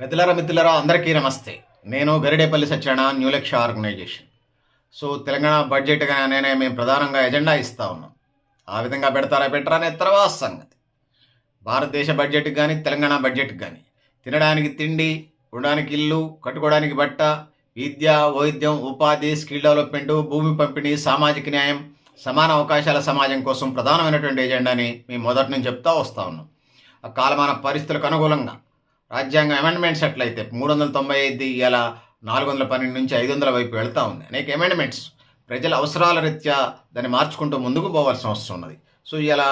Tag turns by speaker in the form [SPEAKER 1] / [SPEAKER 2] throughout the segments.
[SPEAKER 1] పెద్దలరా మిత్రులరా అందరికీ నమస్తే. నేను Garidepalli Satyanarayana new Lakshya organisation so Telangana budget నేనే మేము ప్రధానంగా ఎజెండా ఇస్తా ఉన్నాం. ఆ విధంగా పెడతారా పెట్టరా అనే తర్వాత సంగతి. భారతదేశ బడ్జెట్కి కానీ తెలంగాణ బడ్జెట్కి కానీ తినడానికి తిండి ఉండడానికి ఇల్లు కట్టుకోవడానికి బట్ట విద్య వైద్యం ఉపాధి స్కిల్ డెవలప్మెంట్ భూమి పంపిణీ సామాజిక న్యాయం సమాన అవకాశాల సమాజం కోసం ప్రధానమైనటువంటి ఎజెండాని మేము మొదటి నుంచి చెప్తా వస్తా ఉన్నాం. ఆ కాలమాన పరిస్థితులకు అనుగుణంగా రాజ్యాంగ అమెండ్మెంట్స్ ఎట్లయితే మూడు వందల తొంభై ఐదు ఇలా నాలుగు వందల పన్నెండు నుంచి ఐదు వందల వైపు వెళ్తూ ఉంది. అనేక అమెండ్మెంట్స్ ప్రజల అవసరాల రీత్యా దాన్ని మార్చుకుంటూ ముందుకు పోవాల్సిన అవసరం ఉన్నది. సో ఇలా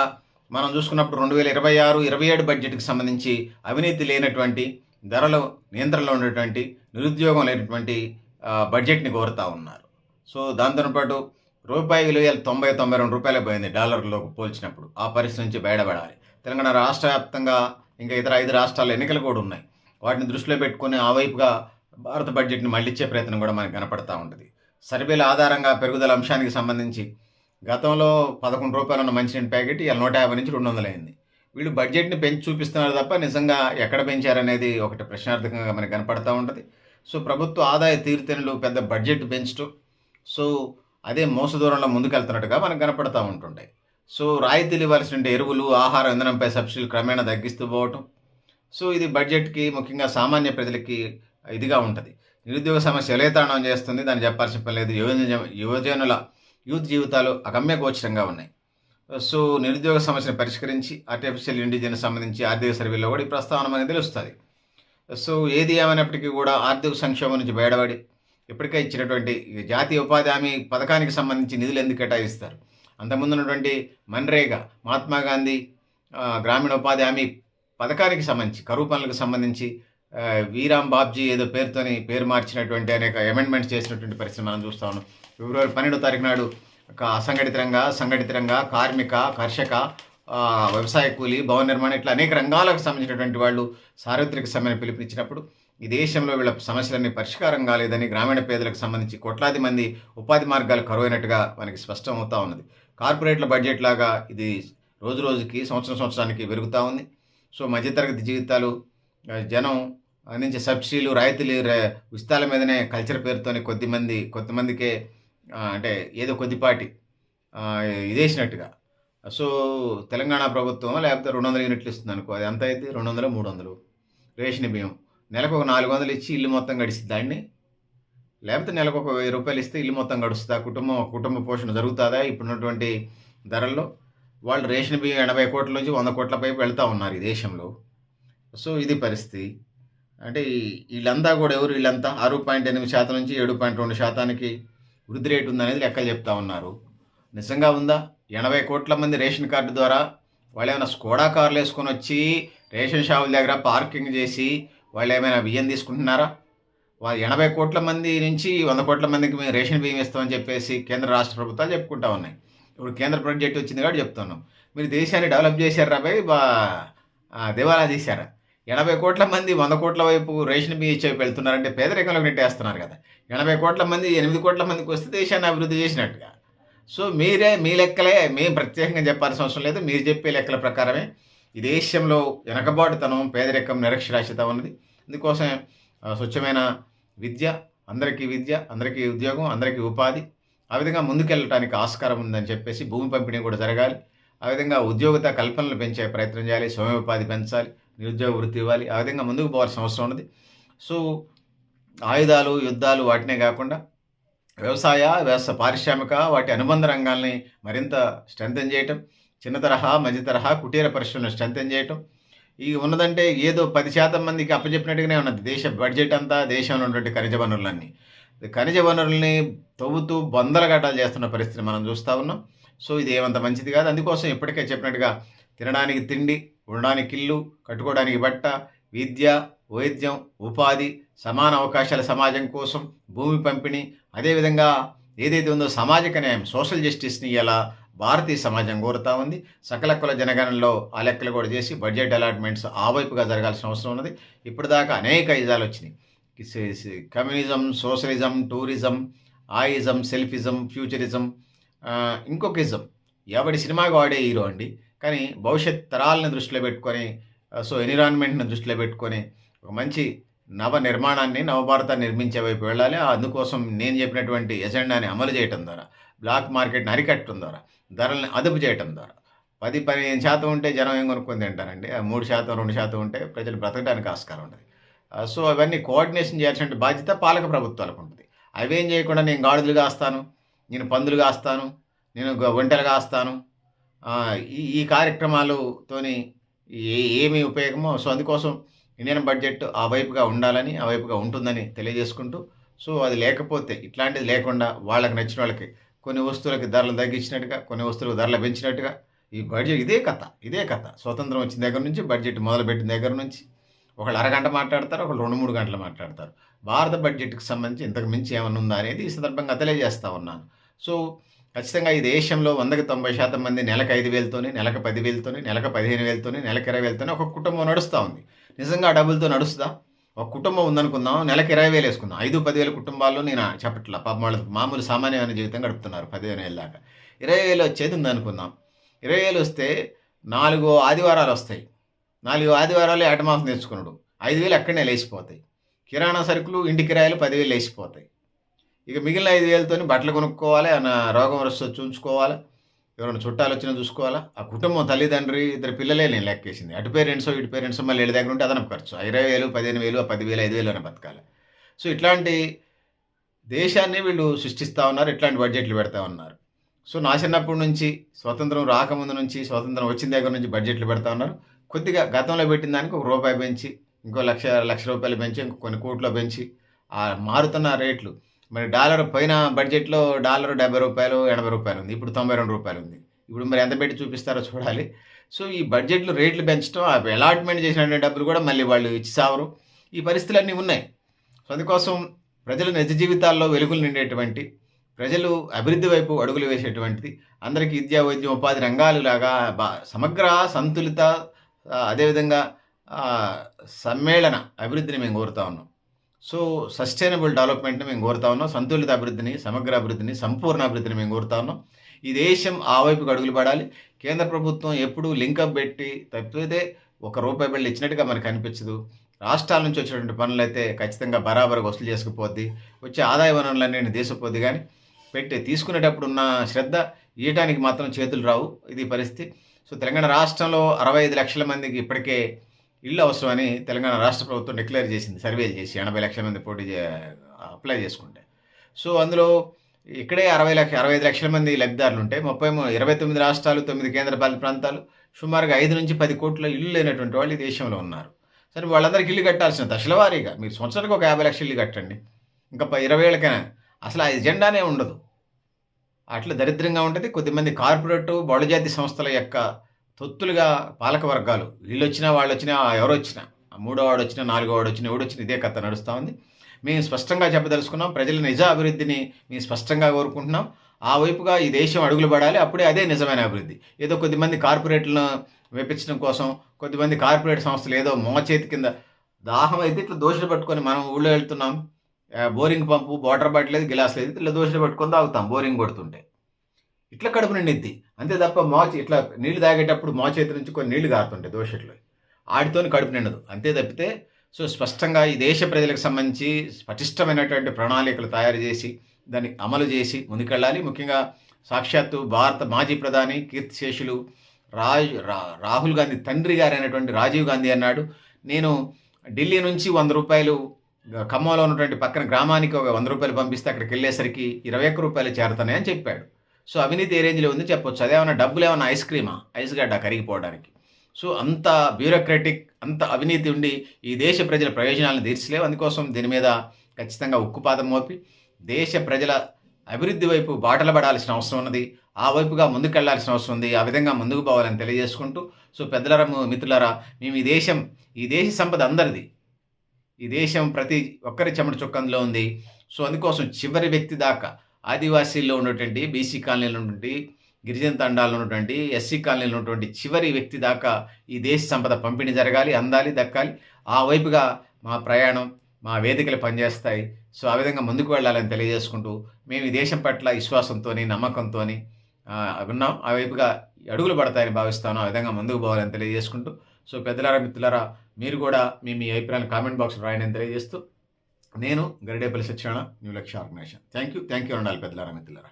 [SPEAKER 1] మనం చూసుకున్నప్పుడు రెండు వేల ఇరవై ఆరు ఇరవై ఏడు బడ్జెట్కి సంబంధించి అవినీతి లేనటువంటి ధరలు నియంత్రణలో ఉన్నటువంటి నిరుద్యోగం లేనటువంటి బడ్జెట్ని కోరుతూ ఉన్నారు. సో దాంతోపాటు రూపాయి విలువ తొంభై తొంభై రెండు రూపాయలు పోయింది డాలర్లో పోల్చినప్పుడు. ఆ పరిస్థితి నుంచి బయటపడాలి. తెలంగాణ రాష్ట్ర వ్యాప్తంగా ఇంకా ఇతర ఐదు రాష్ట్రాల ఎన్నికలు కూడా ఉన్నాయి. వాటిని దృష్టిలో పెట్టుకుని ఆ వైపుగా భారత బడ్జెట్ని మళ్ళించే ప్రయత్నం కూడా మనకు కనపడతా ఉంటుంది. సర్వేల ఆధారంగా పెరుగుదల అంశానికి సంబంధించి గతంలో పదకొండు రూపాయలు ఉన్న మంచినీటి ప్యాకెట్ ఇలా నూట యాభై నుంచి రెండు వందలు అయింది వీళ్ళు బడ్జెట్ని పెంచి చూపిస్తున్నారు తప్ప నిజంగా ఎక్కడ పెంచారనేది ఒకటి ప్రశ్నార్థకంగా మనకు కనపడతా ఉంటుంది. సో ప్రభుత్వ ఆదాయ తీర్థనులు పెద్ద బడ్జెట్ పెంచడం సో అదే మోస దూరంలో ముందుకెళ్తున్నట్టుగా మనకు కనపడతా ఉంటుంటాయి. సో రాయితీలు ఇవ్వాల్సిన ఎరువులు ఆహార ఇంధనంపై సబ్సిడీలు క్రమేణా తగ్గిస్తూ పోవటం. సో ఇది బడ్జెట్కి ముఖ్యంగా సామాన్య ప్రజలకి ఇదిగా ఉంటుంది. నిరుద్యోగ సమస్య ఎలేతాళం చేస్తుంది. దాన్ని చెప్పాల్సిన పని లేదు. యువజన యువజనుల యూత్ జీవితాలు అగమ్య గోచరంగా ఉన్నాయి. సో నిరుద్యోగ సమస్యను పరిష్కరించి ఆర్టిఫిషియల్ ఇంటెలిజెన్స్ సంబంధించి ఆర్థిక సర్వేలో కూడా ఈ ప్రస్తావన మనకి తెలుస్తుంది. సో ఏది ఏమైనప్పటికీ కూడా ఆర్థిక సంక్షోభం నుంచి బయటపడి ఇప్పటికే ఇచ్చినటువంటి జాతీయ ఉపాధి హామీ పథకానికి సంబంధించి నిధులు ఎందుకు కేటాయిస్తారు? అంతకుముందు ఉన్నటువంటి మన్రేగా మహాత్మా గాంధీ గ్రామీణ ఉపాధి హామీ పథకానికి సంబంధించి కరువు పనులకు సంబంధించి వీరామ్ బాబ్జీ ఏదో పేరుతోని పేరు మార్చినటువంటి అనేక అమెండ్మెంట్స్ చేసినటువంటి పరిస్థితి మనం చూస్తా ఉన్నాం. ఫిబ్రవరి పన్నెండో తారీఖు నాడు అసంఘటిత రంగ సంఘటిత రంగ కార్మిక కర్షక వ్యవసాయ కూలీ భవన నిర్మాణం ఇట్లా అనేక రంగాలకు సంబంధించినటువంటి వాళ్ళు సార్వత్రిక సమ్మెను పిలుపునిచ్చినప్పుడు ఈ దేశంలో వీళ్ళ సమస్యలన్నీ పరిష్కారం కాలేదని గ్రామీణ పేదలకు సంబంధించి కోట్లాది మంది ఉపాధి మార్గాలు కరువైనట్టుగా మనకి స్పష్టం అవుతా ఉన్నది. కార్పొరేట్ల బడ్జెట్ లాగా ఇది రోజు రోజుకి సంవత్సరం సంవత్సరానికి పెరుగుతూ ఉంది. సో మధ్యతరగతి జీవితాలు జనం అందించే సబ్సిడీలు రాయితీలు ఉచితాల మీదనే కల్చర్ పేరుతోని కొద్దిమంది కొంతమందికే అంటే ఏదో కొద్దిపాటి ఇదేసినట్టుగా. సో తెలంగాణ ప్రభుత్వం లేకపోతే రెండు వందల యూనిట్లు ఇస్తుంది అనుకో అది ఎంత అయితే రెండు వందలు మూడు వందలు. రేషన్ బియ్యం. నెలకు ఒక నాలుగు వందలు ఇచ్చి ఇల్లు మొత్తం గడిస్తుంది దాన్ని లేకపోతే నెలకు ఒక వెయ్యి రూపాయలు ఇస్తే ఇల్లు మొత్తం గడుస్తుందా కుటుంబం కుటుంబ పోషణ జరుగుతుందా ఇప్పుడున్నటువంటి ధరల్లో? వాళ్ళు రేషన్ బియ్యం ఎనభై కోట్ల నుంచి వంద కోట్ల పైపు వెళ్తూ ఉన్నారు ఈ దేశంలో. సో ఇది పరిస్థితి. అంటే వీళ్ళంతా కూడా ఎవరు వీళ్ళంతా? ఆరు పాయింట్ ఎనిమిది శాతం నుంచి ఏడు పాయింట్ రెండు శాతానికి వృద్ధి రేటు ఉందనేది లెక్కలు చెప్తా ఉన్నారు. నిజంగా ఉందా? ఎనభై కోట్ల మంది రేషన్ కార్డు ద్వారా వాళ్ళు ఏమైనా స్కోడా కార్లు వేసుకొని వచ్చి రేషన్ షాపుల దగ్గర పార్కింగ్ చేసి వాళ్ళు ఏమైనా బియ్యం తీసుకుంటున్నారా? ఎనభై కోట్ల మంది నుంచి వంద కోట్ల మందికి మేము రేషన్ బియ్యం ఇస్తామని చెప్పేసి కేంద్ర రాష్ట్ర ప్రభుత్వాలు చెప్పుకుంటా ఉన్నాయి. ఇప్పుడు కేంద్ర బడ్జెట్ వచ్చింది కాబట్టి చెప్తున్నాం. మీరు దేశాన్ని డెవలప్ చేశారు రాబాయి బా దివాలా తీశారా ఎనభై కోట్ల మంది వంద కోట్ల వైపు రేషన్ బియ్యం ఇచ్చే వెళ్తున్నారంటే పేదరికంలోకి నెట్టేస్తున్నారు కదా. ఎనభై కోట్ల మంది ఎనిమిది కోట్ల మందికి వస్తే దేశాన్ని అభివృద్ధి చేసినట్టుగా. సో మీరే మీ లెక్కలే మేము ప్రత్యేకంగా చెప్పాల్సిన అవసరం లేదు. మీరు చెప్పే లెక్కల ప్రకారమే ఈ దేశంలో వెనకబాటుతనం పేదరికం నిరక్షరాస్యత ఉన్నది. అందుకోసం స్వచ్ఛమైన విద్య అందరికీ విద్య అందరికీ ఉద్యోగం అందరికీ ఉపాధి ఆ విధంగా ముందుకెళ్ళటానికి ఆస్కారం ఉందని చెప్పేసి భూమి పంపిణీ కూడా జరగాలి. ఆ విధంగా ఉద్యోగిత కల్పనలు పెంచే ప్రయత్నం చేయాలి స్వయం ఉపాధి పెంచాలి నిరుద్యోగ వృత్తి ఇవ్వాలి. ఆ విధంగా ముందుకు పోవాల్సిన అవసరం ఉన్నది. సో ఆయుధాలు యుద్ధాలు వాటినే కాకుండా వ్యవసాయ వ్యవసాయ పారిశ్రామిక వాటి అనుబంధ రంగాల్ని మరింత స్ట్రెంథెన్ చేయటం చిన్న తరహా మధ్య తరహా కుటీర పరిశ్రమను స్ట్రెంథెన్ చేయటం ఈ ఉన్నదంటే ఏదో పది శాతం మందికి అప్పచెప్పినట్టుగానే ఉన్నది. దేశ బడ్జెట్ అంతా దేశంలో ఉన్నటువంటి ఖనిజ వనరులన్నీ. ఖనిజ వనరుల్ని తవ్వుతూ బొందల ఘటాలు చేస్తున్న పరిస్థితి మనం చూస్తూ ఉన్నాం. సో ఇది ఏమంత మంచిది కాదు. అందుకోసం ఇప్పటికే చెప్పినట్టుగా తినడానికి తిండి ఉండడానికి ఇల్లు కట్టుకోవడానికి బట్ట విద్య వైద్యం ఉపాధి సమాన అవకాశాల సమాజం కోసం భూమి పంపిణీ అదేవిధంగా ఏదైతే ఉందో సామాజిక న్యాయం సోషల్ జస్టిస్ని ఎలా భారతీయ సమాజం కోరుతా ఉంది. సకల కుల జనగణనలో ఆ లెక్కలు కూడా చేసి బడ్జెట్ అలాట్మెంట్స్ ఆ వైపుగా జరగాల్సిన అవసరం ఉన్నది. ఇప్పటిదాకా అనేక ఇజాలు వచ్చినాయి. సి- కమ్యూనిజం సోషలిజం టూరిజం ఆయిజం సెల్ఫిజం ఫ్యూచరిజం ఇంకొక ఇజం ఎవడి సినిమాగా వాడే హీరో అండి. కానీ భవిష్యత్ తరాలను దృష్టిలో పెట్టుకొని సో ఎన్విరాన్మెంట్ని దృష్టిలో పెట్టుకొని ఒక మంచి నవ నిర్మాణాన్ని నవభారతాన్ని నిర్మించే వైపు వెళ్ళాలి. అందుకోసం నేను చెప్పినటువంటి ఎజెండాని అమలు చేయటం ద్వారా. బ్లాక్ మార్కెట్ని అరికట్టడం ద్వారా ధరల్ని అదుపు చేయటం ద్వారా. పది పదిహేను శాతం ఉంటే జనం ఏం కొనుక్కొని తింటారండి? ఆ మూడు శాతం రెండు శాతం ఉంటే ప్రజలు బ్రతకడానికి ఆస్కారం ఉంటుంది. సో అవన్నీ కోఆర్డినేషన్ చేయాల్సిన బాధ్యత పాలక ప్రభుత్వాలకు ఉంటుంది. అవేం చేయకుండా నేను గాడిదలు కాస్తాను నేను పందులు కాస్తాను నేను గ- ఒంటెలు కాస్తాను. ఈ ఈ కార్యక్రమాలతోని ఏమి ఉపయోగమో సో అందుకోసం ఇండియన్ బడ్జెట్ ఆ వైపుగా ఉండాలని ఆ వైపుగా ఉంటుందని తెలియజేసుకుంటూ సో అది లేకపోతే ఇట్లాంటిది లేకుండా వాళ్ళకి నచ్చిన వాళ్ళకి కొన్ని వస్తువులకి ధరలు తగ్గించినట్టుగా కొన్ని వస్తువులకు ధరలు పెంచినట్టుగా ఈ బడ్జెట్ ఇదే కథ ఇదే కథ. స్వతంత్రం వచ్చిన దగ్గర నుంచి బడ్జెట్ మొదలుపెట్టిన దగ్గర నుంచి ఒకళ్ళు అరగంట మాట్లాడతారు ఒకళ్ళు రెండు మూడు గంటలు మాట్లాడతారు. భారత బడ్జెట్కి సంబంధించి ఇంతకు మించి ఏమైనా ఉందా అనేది ఈ సందర్భంగా తెలియజేస్తూ ఉన్నాను. సో ఖచ్చితంగా ఈ దేశంలో వందకి తొంభై శాతం మంది నెలకు ఐదు వేలతోని నెలకు పదివేలతోని నెలకు పదిహేను వేలతోని నెలకు ఇరవై వేలతోని ఒక కుటుంబం నడుస్తూ ఉంది. నిజంగా డబ్బులతో నడుస్తుందా? ఒక కుటుంబం ఉందనుకుందాం నెలకి ఇరవై వేలు వేసుకుందాం. ఐదు పదివేల కుటుంబాల్లో నేను చెప్పట్లా పాపం వాళ్ళు మామూలు సామాన్యమైన జీవితం గడుపుతున్నారు పదిహేను వేల దాకా. ఇరవై వేలు వచ్చేది ఉందనుకుందాం. ఇరవై వేలు వస్తే నాలుగు ఆదివారాలు వస్తాయి. నాలుగు ఆదివారాలు ఏటమాసం తెచ్చుకున్నాడు. ఐదు వేలు అక్కడనే లేచిపోతాయి. కిరాణా సరుకులు ఇంటి కిరాయిలు పదివేలు లేచిపోతాయి. ఇక మిగిలిన ఐదు వేలతోని బట్టలు కొనుక్కోవాలి అన్న రోగం వస్తే చూసుకోవాలి ఎవరైనా చుట్టాలు వచ్చినా చూసుకోవాలా? ఆ కుటుంబం తల్లిదండ్రి ఇద్దరు పిల్లలే నేను లెక్కేసింది అటు పేరెంట్స్ ఇటు పేరెంట్స్ మళ్ళీ ఏడు దగ్గర ఉంటే అదనపు ఖర్చు. ఇరవై వేలు పదిహేను వేలు పదివేలు ఐదు వేలు అని బతకాలి. సో ఇట్లాంటి దేశాన్ని వీళ్ళు సృష్టిస్తూ ఉన్నారు. ఇట్లాంటి బడ్జెట్లు పెడతా ఉన్నారు. సో నా చిన్నప్పటి నుంచి స్వతంత్రం రాకముందు నుంచి స్వతంత్రం వచ్చిన దగ్గర నుంచి బడ్జెట్లు పెడతా ఉన్నారు. కొద్దిగా గతంలో పెట్టిన దానికి ఒక రూపాయి పెంచి ఇంకో లక్ష లక్ష రూపాయలు పెంచి ఇంకో కొన్ని కోట్లు పెంచి ఆ మారుతున్న రేట్లు మరి డాలర్ పైన బడ్జెట్లో డాలర్ డెబ్బై రూపాయలు ఎనభై రూపాయలు ఉంది ఇప్పుడు తొంభై రెండు రూపాయలు ఉంది ఇప్పుడు మరి ఎంత పెట్టి చూపిస్తారో చూడాలి. సో ఈ బడ్జెట్లు రేట్లు పెంచడం అలాట్మెంట్ చేసిన డబ్బులు కూడా మళ్ళీ వాళ్ళు ఇచ్చి సావరు. ఈ పరిస్థితులన్నీ ఉన్నాయి. సో అందుకోసం ప్రజల నిజ జీవితాల్లో వెలుగులు నిండేటువంటి ప్రజలు అభివృద్ధి వైపు అడుగులు వేసేటువంటిది అందరికీ విద్యా వైద్యం ఉపాధి రంగాలు లాగా బా- సమగ్ర సంతులిత అదేవిధంగా సమ్మేళన అభివృద్ధిని మేము కోరుతా ఉన్నాం. సో సస్టైనబుల్ డెవలప్మెంట్ని మేము కోరుతా ఉన్నాం. సంతులిత అభివృద్ధిని సమగ్ర అభివృద్ధిని సంపూర్ణ అభివృద్ధిని మేము కోరుతా ఉన్నాం. ఈ దేశం ఆ వైపుకి అడుగులు పడాలి. కేంద్ర ప్రభుత్వం ఎప్పుడూ లింకప్ పెట్టి తప్పితే ఒక రూపాయి బిళ్ళు ఇచ్చినట్టుగా మనకు అనిపించదు. రాష్ట్రాల నుంచి వచ్చినటువంటి పనులు అయితే ఖచ్చితంగా బరాబర్ వసూలు చేసుకుపోద్ది. వచ్చే ఆదాయ వనరులన్నీ దేశపోద్ది కానీ పెట్టి తీసుకునేటప్పుడు ఉన్న శ్రద్ధ ఇయటానికి మాత్రం చేతులు రావు. ఇది పరిస్థితి. సో తెలంగాణ రాష్ట్రంలో అరవై ఐదు లక్షల మందికి ఇప్పటికే ఇల్లు అవసరమని తెలంగాణ రాష్ట్ర ప్రభుత్వం డిక్లేర్ చేసింది సర్వేలు చేసి ఎనభై లక్షల మంది పోటీ అప్లై చేసుకుంటే. సో అందులో ఇక్కడే అరవై లక్ష అరవై ఐదు లక్షల మంది లబ్ధిదారులు ఉంటే ముప్పై ఇరవై తొమ్మిది రాష్ట్రాలు తొమ్మిది కేంద్రపాలిత ప్రాంతాలు సుమారుగా ఐదు నుంచి పది కోట్ల ఇల్లు లేనటువంటి వాళ్ళు ఈ దేశంలో ఉన్నారు. సరే వాళ్ళందరికీ ఇల్లు కట్టాల్సిన దశల వారీగా మీరు సంవత్సరానికి ఒక యాభై లక్షలు ఇల్లు కట్టండి. ఇంకా ప- ఇరవై ఏళ్ళకైనా అసలు ఆ ఎజెండానే ఉండదు. అట్లా దరిద్రంగా ఉంటుంది. కొద్దిమంది కార్పొరేట్ బహుళజాతి సంస్థల యొక్క తొత్తులుగా పాలక వర్గాలు వీళ్ళు వచ్చినా వాళ్ళు వచ్చినా ఎవరు వచ్చినా మూడో వాడు వచ్చినా నాలుగో వాడు వచ్చినా ఎవడు వచ్చినా ఇదే కథ నడుస్తూ ఉంది. మేము స్పష్టంగా చెప్పదలుచుకున్నాం ప్రజల నిజ అభివృద్ధిని మేము స్పష్టంగా కోరుకుంటున్నాం. ఆ వైపుగా ఈ దేశం అడుగులు పడాలి అప్పుడే అదే నిజమైన అభివృద్ధి. ఏదో కొద్దిమంది కార్పొరేట్లను వేపించడం కోసం కొద్దిమంది కార్పొరేట్ సంస్థలు ఏదో మోచేతి కింద దాహం అయితే ఇట్లా దోషులు పట్టుకొని మనం ఊళ్ళో వెళ్తున్నాం. బోరింగ్ పంపు వాటర్ బాటిల్ లేదు గిలాస్ లేదు ఇట్లా దోషులు పట్టుకొని తాగుతాం బోరింగ్ కొడుతుంటే. ఇట్లా కడుపు నిండిద్ది. అంతే తప్ప మోచి ఇట్లా నీళ్ళు తాగేటప్పుడు మోచేతి నుంచి కొన్ని నీళ్ళు కారుతుంటాయి దోషట్లు. ఆడితోని కడుపు నిండదు. అంతే తప్పితే సో స్పష్టంగా ఈ దేశ ప్రజలకు సంబంధించి పటిష్టమైనటువంటి ప్రణాళికలు తయారు చేసి దాన్ని అమలు చేసి ముందుకెళ్ళాలి. ముఖ్యంగా సాక్షాత్తు భారత మాజీ ప్రధాని కీర్తిశేషులు రాజ్ రాహుల్ గాంధీ తండ్రి గారైనటువంటి రాజీవ్ గాంధీ అన్నాడు నేను ఢిల్లీ నుంచి వంద రూపాయలు ఖమ్మంలో ఉన్నటువంటి పక్కన గ్రామానికి ఒక వంద రూపాయలు పంపిస్తే అక్కడికి వెళ్ళేసరికి ఇరవై ఒక్క రూపాయలు చేరుతాయి చెప్పాడు. సో అవినీతి ఏ రేంజ్లో ఉంది చెప్పొచ్చు. అదేమన్నా డబ్బులు ఏమైనా ఐస్ క్రీమా? ఐస్ గడ్డ కరిగిపోవడానికి. సో అంత బ్యూరోక్రటిక్ అంత అవినీతి ఉండి ఈ దేశ ప్రజల ప్రయోజనాలను తీర్చలేవు. అందుకోసం దీని మీద ఖచ్చితంగా ఉక్కుపాదం మోపి దేశ ప్రజల అభివృద్ధి వైపు బాటలు పడాల్సిన అవసరం ఉన్నది. ఆ వైపుగా ముందుకెళ్ళాల్సిన అవసరం ఉంది. ఆ విధంగా ముందుకు పోవాలని తెలియజేసుకుంటూ సో పెద్దలరా మిత్రులరా మేము ఈ దేశం ఈ దేశ సంపద అందరిది. ఈ దేశం ప్రతి ఒక్కరి చెమట చుక్కంలో ఉంది. సో అందుకోసం చివరి వ్యక్తి దాకా ఆదివాసీల్లో ఉన్నటువంటి బీసీ కాలనీలో ఉన్నటువంటి గిరిజన తండాల్లో ఉన్నటువంటి ఎస్సీ కాలనీలో ఉన్నటువంటి చివరి వ్యక్తి దాకా ఈ దేశ సంపద పంపిణీ జరగాలి అందాలి దక్కాలి. ఆ వైపుగా మా ప్రయాణం మా వేదికలు పనిచేస్తాయి. సో ఆ విధంగా ముందుకు వెళ్ళాలని తెలియజేసుకుంటూ మేము ఈ దేశం పట్ల విశ్వాసంతో నమ్మకంతో ఉన్నాం. ఆ వైపుగా అడుగులు పడతాయని భావిస్తాను. ఆ విధంగా ముందుకు పోవాలని తెలియజేసుకుంటూ. సో పెద్దలారా మిత్రులారా మీరు కూడా మీ మీ అభిప్రాయాలు కామెంట్ బాక్స్లో రాయని తెలియజేస్తూ నేను Garidepalli Satyanarayana new Lakshya organisation thank you thank you ఉండాలి పెద్దలారా మిత్రులారా.